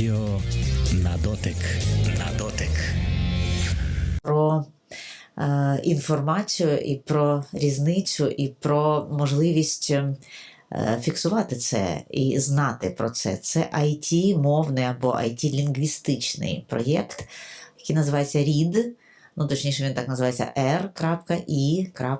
Радіо на дотик. На дотик. про е, інформацію і про різницю, і про можливість е, фіксувати це і знати про це. Це it мовний або it лінгвістичний проєкт, який називається READ. Ну, точніше, він так називається R.I.D.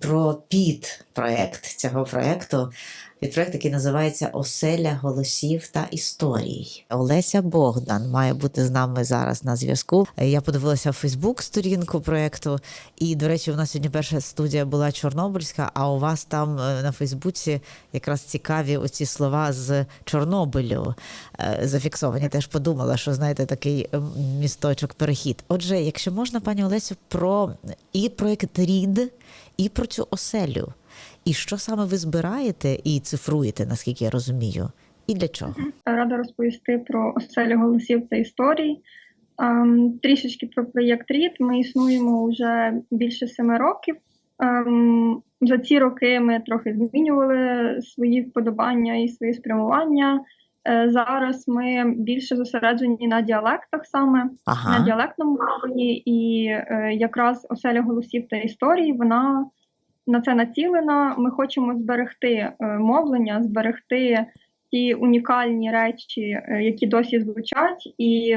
Про під проєкт цього проєкту Підпроект, який називається Оселя голосів та історій. Олеся Богдан має бути з нами зараз на зв'язку. Я подивилася в Фейсбук сторінку проєкту, і, до речі, у нас сьогодні перша студія була Чорнобильська, а у вас там е, на Фейсбуці якраз цікаві оці слова з Чорнобилю е, зафіксовані. Теж подумала, що знаєте, такий місточок перехід. Отже, якщо можна, пані Олесю, про і проєкт РІД, і про цю оселю. І що саме ви збираєте і цифруєте, наскільки я розумію, і для чого? Рада розповісти про оселю голосів та історій. Ем, трішечки про проєкт РІД. Ми існуємо вже більше семи років. Ем, за ці роки ми трохи змінювали свої вподобання і свої спрямування. Е, зараз ми більше зосереджені на діалектах саме на діалектному мовленні, і е, якраз оселя голосів та історій вона на це націлена. Ми хочемо зберегти е, мовлення, зберегти ті унікальні речі, е, які досі звучать. І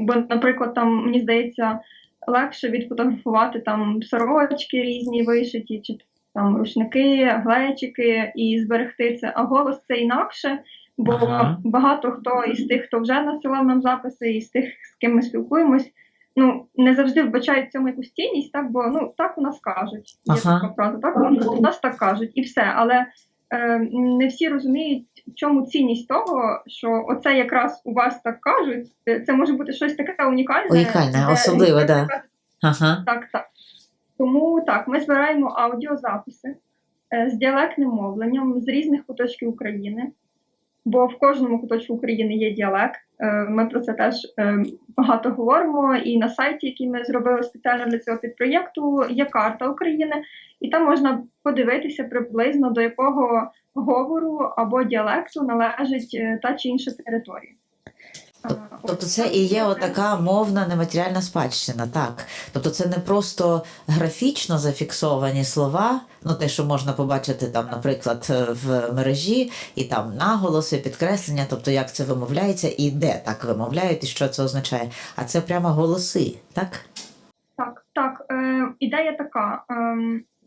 бо, наприклад, там мені здається легше відфотографувати там сорочки різні вишиті, чи там рушники, глечики і зберегти це. А голос це інакше. Бо Ага. багато хто із тих, хто вже насилав нам записи, і з тих, з ким ми спілкуємось, ну не завжди вбачають в цьому якусь цінність, так бо ну так у нас кажуть. Є Ага. така фраза, так у нас так кажуть, і все. Але е, не всі розуміють, в чому цінність того, що оце якраз у вас так кажуть. Це, це може бути щось таке унікальне, Унікальне, особливе, да. ага, так, так. Тому так, ми збираємо аудіозаписи е, з діалектним мовленням з різних куточків України, бо в кожному куточку України є діалект. Е, Ми про це теж е, багато говоримо. І на сайті, який ми зробили спеціально для цього підпроєкту, є карта України, і там можна подивитися приблизно до якого говору або діалекту належить е, та чи інша територія. Тобто це і є отака мовна нематеріальна спадщина, так. Тобто це не просто графічно зафіксовані слова, ну те, що можна побачити там, наприклад, е, в мережі, і там наголоси, підкреслення, тобто як це вимовляється і де так вимовляють, і що це означає. А це прямо голоси, так? Так, так. Е, ідея така. Е,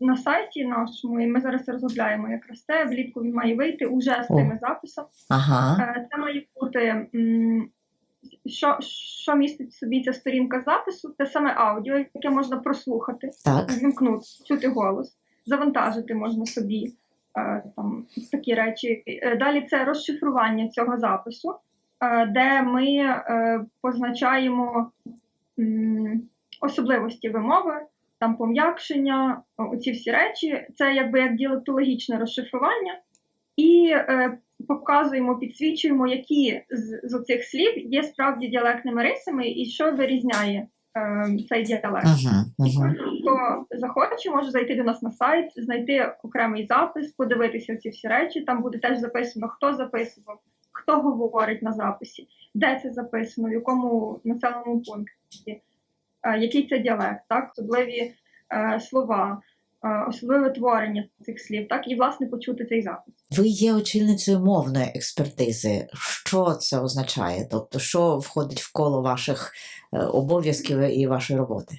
на сайті нашому, і ми зараз розробляємо якраз це, влітку він має вийти уже з О. тими записами. Ага. Е, це має бути, м, що, що містить в собі ця сторінка запису, це саме аудіо, яке можна прослухати, Так. вімкнути, чути голос, завантажити можна собі е, там, такі речі. Е, Далі це розшифрування цього запису, е, де ми е, позначаємо м, особливості вимови, там пом'якшення, о- оці всі речі. Це якби як діалектологічне розшифрування. І е, показуємо, підсвічуємо, які з, з оцих слів є справді діалектними рисами і що вирізняє е, цей діалект. Угу, угу. Хто захоче, може зайти до нас на сайт, знайти окремий запис, подивитися ці всі речі. Там буде теж записано, хто записував, хто говорить на записі, де це записано, в якому населеному пункті, е, який це діалект, так, особливі е, слова, особливе творення цих слів, так, і власне почути цей запис. Ви є очільницею мовної експертизи. Що це означає? Тобто, що входить в коло ваших е, обов'язків і вашої роботи?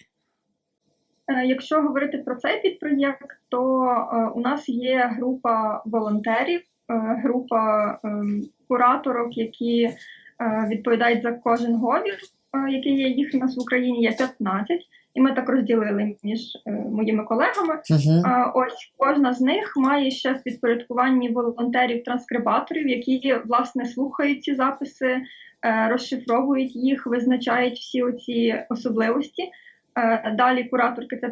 Е, Якщо говорити про цей підпроєкт, то е, у нас є група волонтерів, е, група кураторок, які е, відповідають за кожен говір, е, який є їх у нас в Україні, є 15, і ми так розділили між е, моїми колегами. Угу. А, Ось кожна з них має ще в підпорядкуванні волонтерів-транскрибаторів, які власне слухають ці записи, е, розшифровують їх, визначають всі оці особливості. Е, Далі кураторки це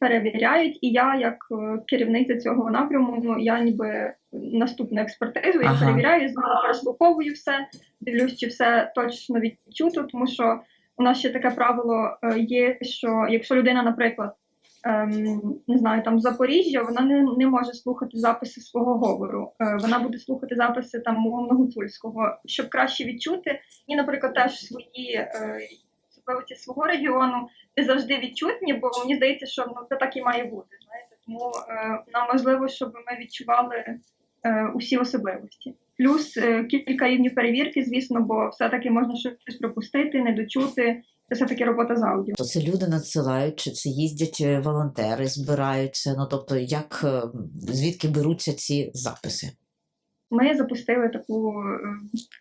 перевіряють, і я, як е, керівниця цього напряму, ну я ніби наступну експертизу, я перевіряю, знову прослуховую все, дивлюсь, чи все точно відчуто, тому що у нас ще таке правило е, є, що якщо людина, наприклад, ем, не знаю, там Запоріжжя, вона не, не може слухати записи свого говору. Е, вона буде слухати записи там мовно гуцульського, щоб краще відчути. І, наприклад, теж свої е, особливості свого регіону не завжди відчутні, бо мені здається, що ну, це так і має бути. Знаєте, тому нам важливо, щоб ми відчували усі особливості. Плюс е, кілька рівнів перевірки, звісно, бо все-таки можна щось пропустити, не дочути. Це все-таки робота з аудіо. То це люди надсилають, чи це їздять е, волонтери, збираються. Ну тобто, як е, звідки беруться ці записи? Ми запустили таку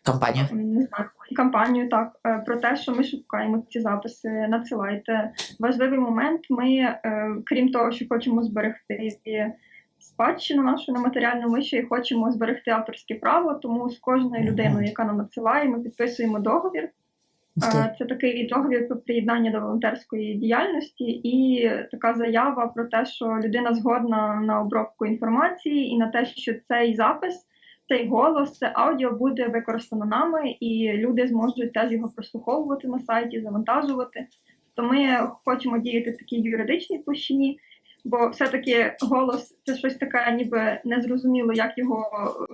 Кампанію. не знаю, кампанію так про те, що ми шукаємо ці записи, надсилайте. Важливий момент. Ми, крім того, що хочемо зберегти спадщину нашу нематеріальну, ми ще й хочемо зберегти авторське право. Тому з кожною людиною, яка нам надсилає, ми підписуємо договір. Це такий договір про приєднання до волонтерської діяльності і така заява про те, що людина згодна на обробку інформації і на те, що цей запис, цей голос, це аудіо буде використано нами, і люди зможуть теж його прослуховувати на сайті, завантажувати. То ми хочемо діяти в такій юридичній площині, бо все-таки голос це щось таке, ніби незрозуміло, як його е,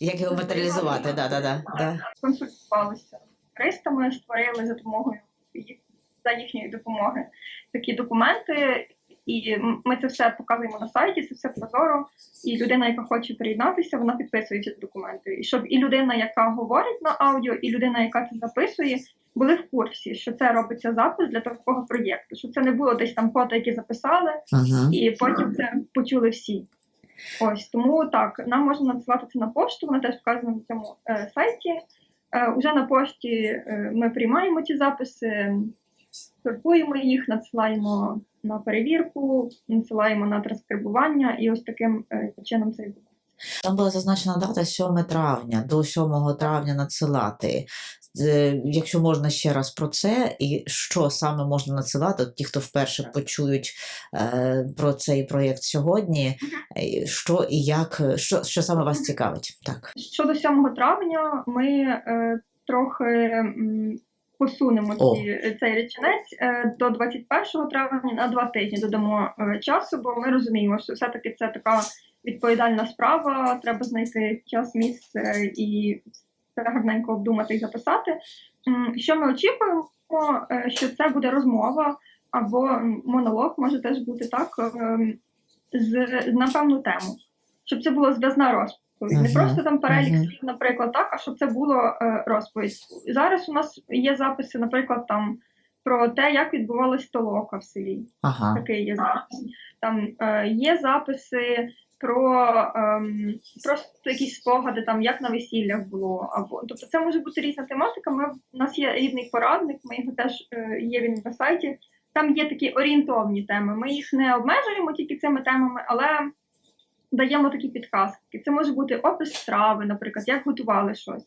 Як його матеріалізувати? Да, да, да, да. консультувалися з юристами, створили за допомогою їх за їхньої допомоги такі документи. І ми це все показуємо на сайті, це все прозоро. І людина, яка хоче приєднатися, вона підписує ці документи. І щоб і людина, яка говорить на аудіо, і людина, яка це записує, були в курсі, що це робиться запис для такого проєкту. Щоб це не було десь там фото, які записали, Угу. і потім це почули всі. Ось тому так, нам можна надсилати це на пошту, вона теж вказана на цьому е, сайті. Е, уже на пошті е, ми приймаємо ці записи, сортуємо їх, надсилаємо на перевірку, надсилаємо на транскрибування, і ось таким е, чином це відбувається. Там була зазначена дата 7 травня, до 7 травня надсилати. Е, Якщо можна ще раз про це, і що саме можна надсилати, ті, хто вперше почують е, про цей проєкт сьогодні, що і як, що, що саме вас цікавить? Так. Щодо 7 травня, ми е, трохи посунемо О. ці, цей реченець е, до 21 травня на два тижні додамо е, часу, бо ми розуміємо, що все-таки це така відповідальна справа. Треба знайти час, місце і все гарненько обдумати і записати. Що ми очікуємо, Е, що це буде розмова або монолог, може теж бути так, ем, з на певну тему, щоб це була зв'язна розповідь. Не просто там перелік слів, наприклад, так, а щоб це було е, розповідь. Зараз у нас є записи, наприклад, там про те, як відбувалась толока в селі. Ага. Такий є запис. Там е, є записи про ем, просто якісь спогади, там як на весіллях було. Або тобто це може бути різна тематика. Ми у нас є рідний порадник, ми його теж е, є він на сайті. Там є такі орієнтовні теми. Ми їх не обмежуємо тільки цими темами, але даємо такі підказки. Це може бути опис страви, наприклад, як готували щось,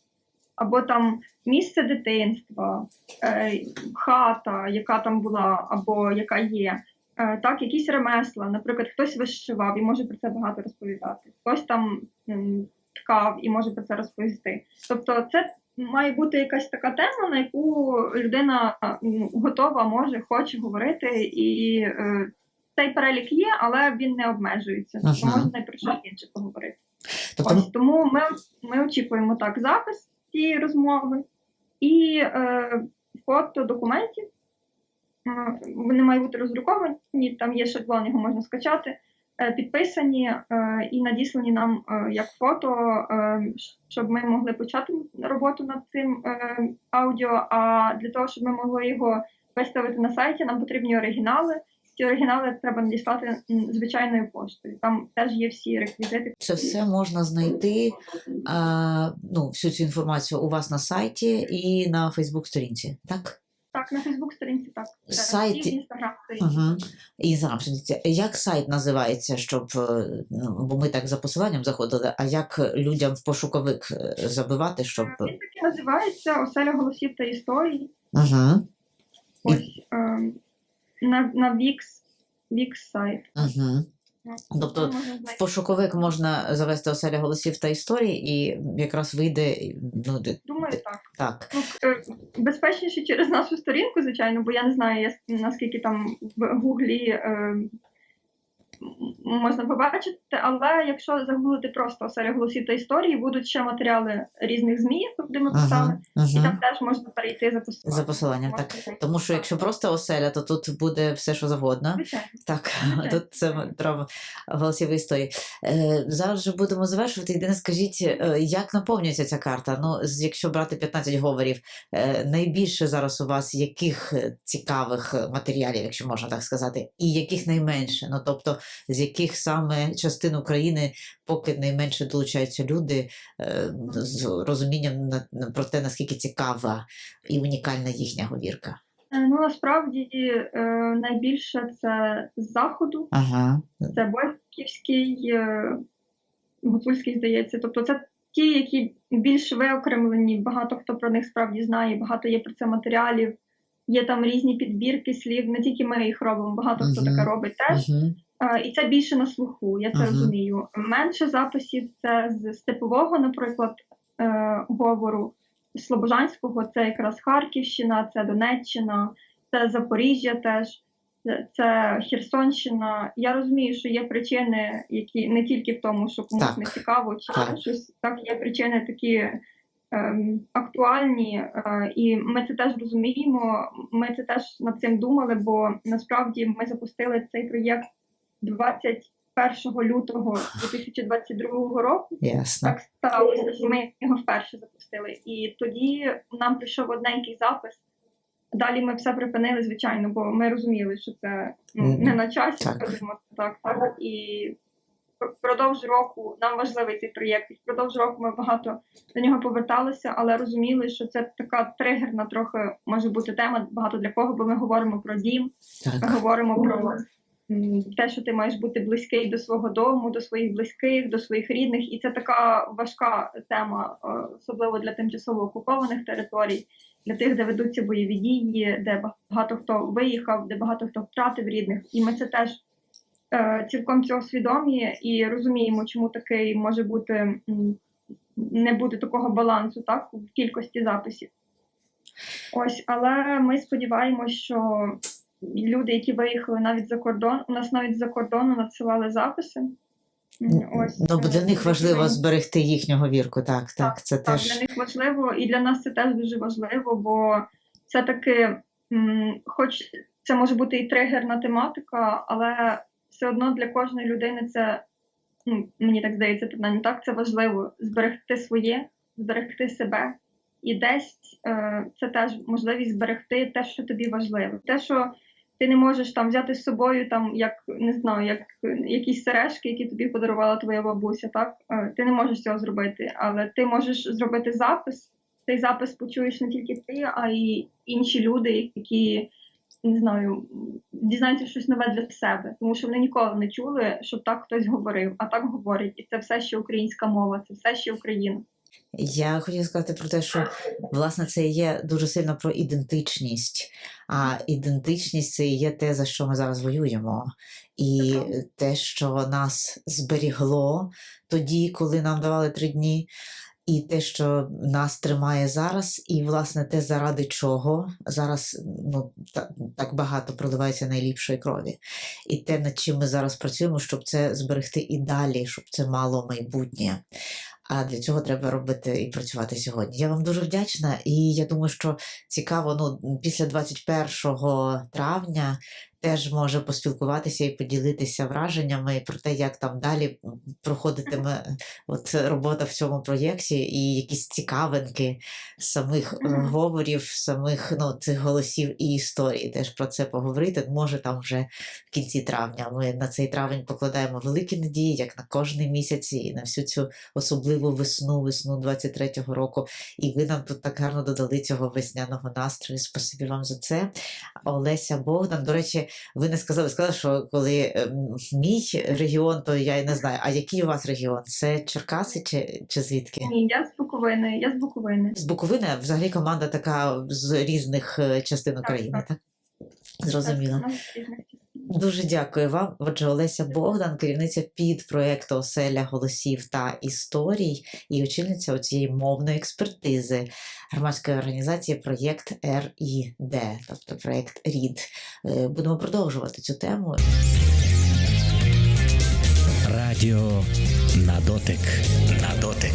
або там місце дитинства, е, хата, яка там була, або яка є. Е, Так, якісь ремесла, наприклад, хтось вишивав і може про це багато розповідати, хтось там ткав і може про це розповісти. Тобто, це має бути якась така тема, на яку людина готова, може, хоче говорити, і е, цей перелік є, але він не обмежується. Тобто Ага. можна і про щось інше поговорити. Тобто, Ось тому ми, ми очікуємо так запис цієї розмови і е, фото документів. Е, Вони мають бути роздруковані, там є шаблон, його можна скачати, е, підписані е, і надіслані нам е, як фото, е, щоб ми могли почати роботу над цим е, аудіо. А для того, щоб ми могли його виставити на сайті, нам потрібні оригінали. Ці оригінали треба надіслати звичайною поштою. Там теж є всі реквізити. це все можна знайти, а, ну, всю цю інформацію у вас на сайті і на Фейсбук-сторінці, так? Так, на Фейсбук сторінці так. Сайті- і в Інстаграм сторінці. Угу. І зараз як сайт називається, щоб е, ну, бо ми так за посиланням заходили, а як людям в пошуковик е, забивати, щоб. Він таки називається Оселя голосів та історій. Угу. І- Ось ем, на, на Вікс сайт. Угу. Тобто В пошуковик можна завести оселя голосів та історій, і якраз вийде ну, Думаю, так. так. Ну, е, безпечніше через нашу сторінку, звичайно, бо я не знаю, я, наскільки там в Гуглі е, можна побачити. Але якщо загуглити просто оселя голосів та історії, будуть ще матеріали різних ЗМІ, куди ми писали, Ага, і там теж можна перейти за посиланням. За посиланням, Можна так. зайти. Тому що якщо просто оселя, то тут буде все, що завгодно. Звичайно. Так, Звичайно. тут це треба голосові історії. Е, зараз вже будемо завершувати. Єдине, скажіть, е, як наповнюється ця карта? Ну, якщо брати 15 говорів, е, найбільше зараз у вас яких е, цікавих е, матеріалів, якщо можна так сказати, і яких найменше? Ну тобто, з яких саме частин України поки найменше долучаються люди е, з розумінням про те, наскільки цікава і унікальна їхня говірка? Е, Ну насправді е, найбільше це з заходу, Ага. це Бойківський, е, Гуцульський, здається. Тобто це ті, які більш виокремлені, багато хто про них справді знає, багато є про це матеріалів. Є там різні підбірки слів, не тільки ми їх робимо, багато хто таке робить теж. Е, І це більше на слуху, я це Мгм. розумію. Менше записів це з степового, наприклад, е, говору Слобожанського, це якраз Харківщина, це Донеччина, це Запоріжжя теж, це- це Херсонщина. Я розумію, що є причини, які не тільки в тому, що комусь Так. не цікаво, чи Так. щось так, є причини такі. ем, Актуальні, е, і ми це теж розуміємо. Ми це теж над цим думали, бо насправді ми запустили цей проєкт 21 лютого 2022 року. Ясно. Так сталося, що ми його вперше запустили. І тоді нам прийшов одненький запис. Далі ми все припинили, звичайно, бо ми розуміли, що це ну, не на часі, Так. скажімо так. так. І впр- впродовж року нам важливий цей проєкт. І впродовж року ми багато до нього поверталися, але розуміли, що це така тригерна трохи може бути тема багато для кого, бо ми говоримо про дім, ми говоримо про те, що ти маєш бути близький до свого дому, до своїх близьких, до своїх рідних, і це така важка тема, е, особливо для тимчасово окупованих територій, для тих, де ведуться бойові дії, де багато хто виїхав, де багато хто втратив рідних. І ми це теж е, цілком цього свідомі і розуміємо, чому такий може бути не буде такого балансу, так в кількості записів. Ось, але ми сподіваємося, що люди, які виїхали навіть за кордон, у нас навіть за кордону надсилали записи. Ось Ну, для е, них важливо зберегти їхню говірку. Так, так, це так, теж для них важливо, і для нас це теж дуже важливо, бо це таки, хоч це може бути і тригерна тематика, але все одно для кожної людини це, ну, мені так здається, принаймні так, це важливо зберегти своє, зберегти себе. І десь е, це теж можливість зберегти те, що тобі важливо. Те, що ти не можеш там взяти з собою, там як не знаю, як якісь сережки, які тобі подарувала твоя бабуся. Так Е, ти не можеш цього зробити, але ти можеш зробити запис. Цей запис почуєш не тільки ти, а й інші люди, які не знаю, дізнаються щось нове для себе, тому що вони ніколи не чули, щоб так хтось говорив, а так говорять, і це все ще українська мова, це все ще Україна. Я хотіла сказати про те, що власне це є дуже сильно про ідентичність. А ідентичність це і є те, за що ми зараз воюємо. І те, що нас зберігло тоді, коли нам давали три дні, і те, що нас тримає зараз, і власне те, заради чого зараз ну, та- так багато проливається найліпшої крові. І те, над чим ми зараз працюємо, щоб це зберегти і далі, щоб це мало майбутнє. А для цього треба робити і працювати сьогодні. Я вам дуже вдячна, і я думаю, що цікаво, ну після 21 травня теж може поспілкуватися і поділитися враженнями про те, як там далі проходитиме от робота в цьому проєкті, і якісь цікавинки самих е, говорів, самих ну, цих голосів і історій. Теж про це поговорити. Може, там вже в кінці травня. Ми на цей травень покладаємо великі надії, як на кожний місяць, і на всю цю особливу весну, весну 23-го року. І ви нам тут так гарно додали цього весняного настрою. Спасибі вам за це. Олеся Богдан. До речі, ви не сказали, сказали, що коли ем, мій регіон, то я й не знаю. А який у вас регіон? Це Черкаси чи, чи звідки? Ні, я з Буковини, я з Буковини. З Буковини взагалі команда така з різних е, частин України, так? Зрозуміло. Так, Дуже дякую вам. Отже, Олеся Богдан, керівниця під проєкту Оселя голосів та історій і очільниця цієї мовної експертизи громадської організації Проєкт РІД, тобто проєкт РІД. Е, Будемо продовжувати цю тему. Радіо на дотик. На дотик.